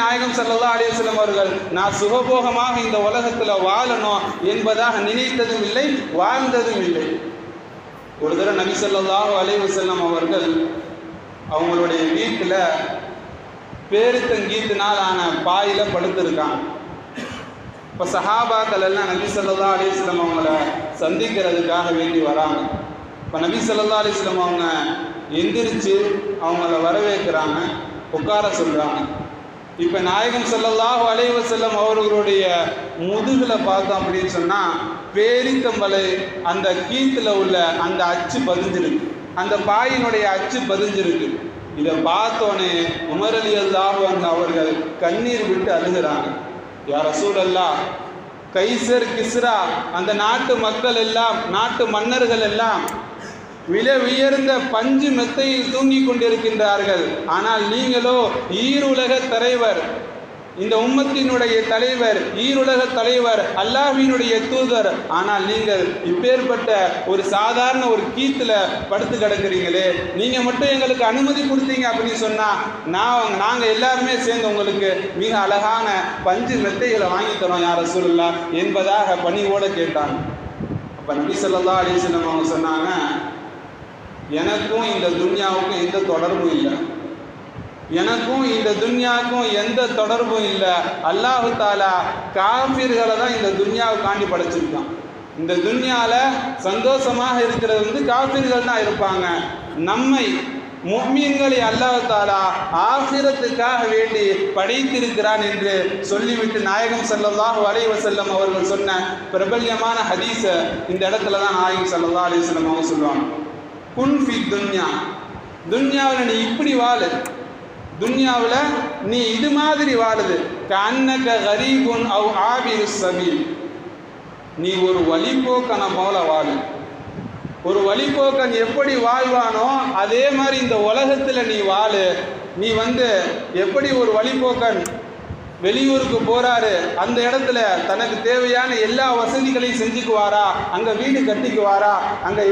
நாயகம் ஸல்லல்லாஹு அலைஹி செல்லும் அவர்கள் நான் சுகபோகமாக இந்த உலகத்தில் வாழணும் என்பதாக நினைத்ததும் இல்லை வாழ்ந்ததும் இல்லை. ஒரு தடவை நபி செல்லதாக அலைவு செல்லும் அவர்கள் அவங்களுடைய வீட்டில் பேருத்தங்கீத்தினால் ஆன பாயில படுத்திருக்காங்க. இப்போ சஹாபாக்கள் எல்லாம் நபி ஸல்லல்லாஹு அலைஹி வஸல்லம் அவங்கள சந்திக்கிறதுக்காக வேண்டி வராங்க. இப்போ நபி ஸல்லல்லாஹு அலைஹி செல்லம் அவங்க எந்திரிச்சு அவங்கள வரவேற்கிறாங்க உட்கார சொல்கிறாங்க இப்போ நாயகம் ஸல்லல்லாஹு அலைவ செல்லம் அவர்களுடைய முதுகில் பார்த்தோம் அப்படின்னு சொன்னால் பேரித்தம்பலை அந்த கீத்தில் உள்ள அந்த அச்சு பதிஞ்சிருக்கு. அந்த பாயினுடைய அச்சு பதிஞ்சிருக்கு. இதை பார்த்தோன்னே உமர் அலி அல்லாஹ் அவர்கள் கண்ணீர் விட்டு அழுகிறாங்க. யார் ரசூலல்லா கைசர் கிஸ்ரா அந்த நாட்டு மக்கள் எல்லாம் நாட்டு மன்னர்கள் எல்லாம் விலை உயர்ந்த பஞ்சு மெத்தையில் தூங்கிக் கொண்டிருக்கின்றார்கள். ஆனால் நீங்களோ ஈருலக தலைவர். இந்த உம்மத்தினுடைய தலைவர் ஈருலக தலைவர் அல்லாஹினுடைய தூதர். ஆனால் நீங்கள் இப்பேற்பட்ட ஒரு சாதாரண ஒரு கீத்துல படுத்து கிடக்குறீங்களே. நீங்க மட்டும் எங்களுக்கு அனுமதி கொடுத்தீங்க அப்படின்னு சொன்னா நான் நாங்க எல்லாருமே சேர்ந்து உங்களுக்கு மிக அழகான பஞ்சு மெத்தைகளை வாங்கி தரோம் யார சொல்லலாம் என்பதாக பணிவோட கேட்டாங்க. அப்ப நபி சொல்லா அலைஹி அவங்க சொன்னாங்க எனக்கும் இந்த துன்யாவுக்கும் எந்த தொடர்பும் இல்லை. எனக்கும் இந்த துன்யாவுக்கும் எந்த தொடர்பும் இல்லை. அல்லாஹு தாலா காஃபிர்களை தான் இந்த துன்யாவை காண்டி படைச்சிருக்கான். இந்த துன்யால சந்தோஷமாக இருக்கிறது வந்து காஃபிர்கள் தான் இருப்பாங்க. நம்மை முக்மீன்களை அல்லாஹ் தாலா ஆசிரத்துக்காக வேண்டி படைத்திருக்கிறான் என்று சொல்லிவிட்டு நாயகம் செல்லல்லாஹ் வரைவ செல்லம் அவர்கள் சொன்ன பிரபல்யமான ஹதீஸை இந்த இடத்துல தான் நாயகம் செல்லல்லா அலைஹி சொல்லம் அவங்க சொல்லுவாங்க. குன்ஃபி துன்யா துன்யாவில் நீ இப்படி வாழு. துன்யாவில் நீ இது மாதிரி வாழுது. கண்ணக ஹரீபுன் அவ் ஆபிரு சபீல். நீ ஒரு வழிபோக்கனை போல வாழு. ஒரு வழிபோக்கன் எப்படி வாழ்வானோ அதே மாதிரி இந்த உலகத்தில் நீ வாழு. நீ வந்து எப்படி ஒரு வழிபோக்கன் வெளியூருக்கு போகிறாரு அந்த இடத்துல தனக்கு தேவையான எல்லா வசதிகளையும் செஞ்சுக்குவாரா? அங்கே வீடு கட்டிக்குவாரா? அங்கே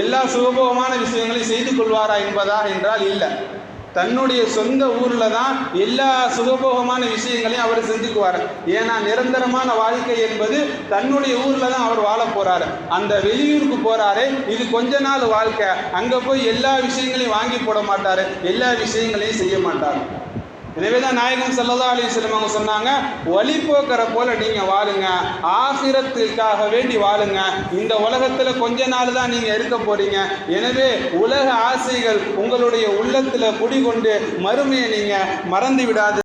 எல்லா சுகபோகமான விஷயங்களையும் செய்து கொள்வாரா என்பதா என்றால் இல்லை. தன்னுடைய சொந்த ஊரில் தான் எல்லா சுகபோகமான விஷயங்களையும் அவர் செஞ்சுக்குவார். ஏன்னா நிரந்தரமான வாழ்க்கை என்பது தன்னுடைய ஊரில் தான் அவர் வாழ போகிறாரு அந்த வெளியூருக்கு போறாரு இது கொஞ்ச நாள் வாழ்க்கை. அங்கே போய் எல்லா விஷயங்களையும் வாங்கி போட மாட்டார். எல்லா விஷயங்களையும் செய்ய மாட்டார். எனவே தான் நாயகம் ஸல்லல்லாஹு அலி வஸல்லம் அவங்க சொன்னாங்க வழிபோக்கரை போல நீங்க வாழுங்க ஆசிரத்திற்காக வேண்டி வாழுங்க. இந்த உலகத்துல கொஞ்ச நாள் தான் நீங்க இருக்க போறீங்க. எனவே உலக ஆசைகள் உங்களுடைய உள்ளத்துல குடிகொண்டு மறுமையை நீங்க மறந்து விடாது.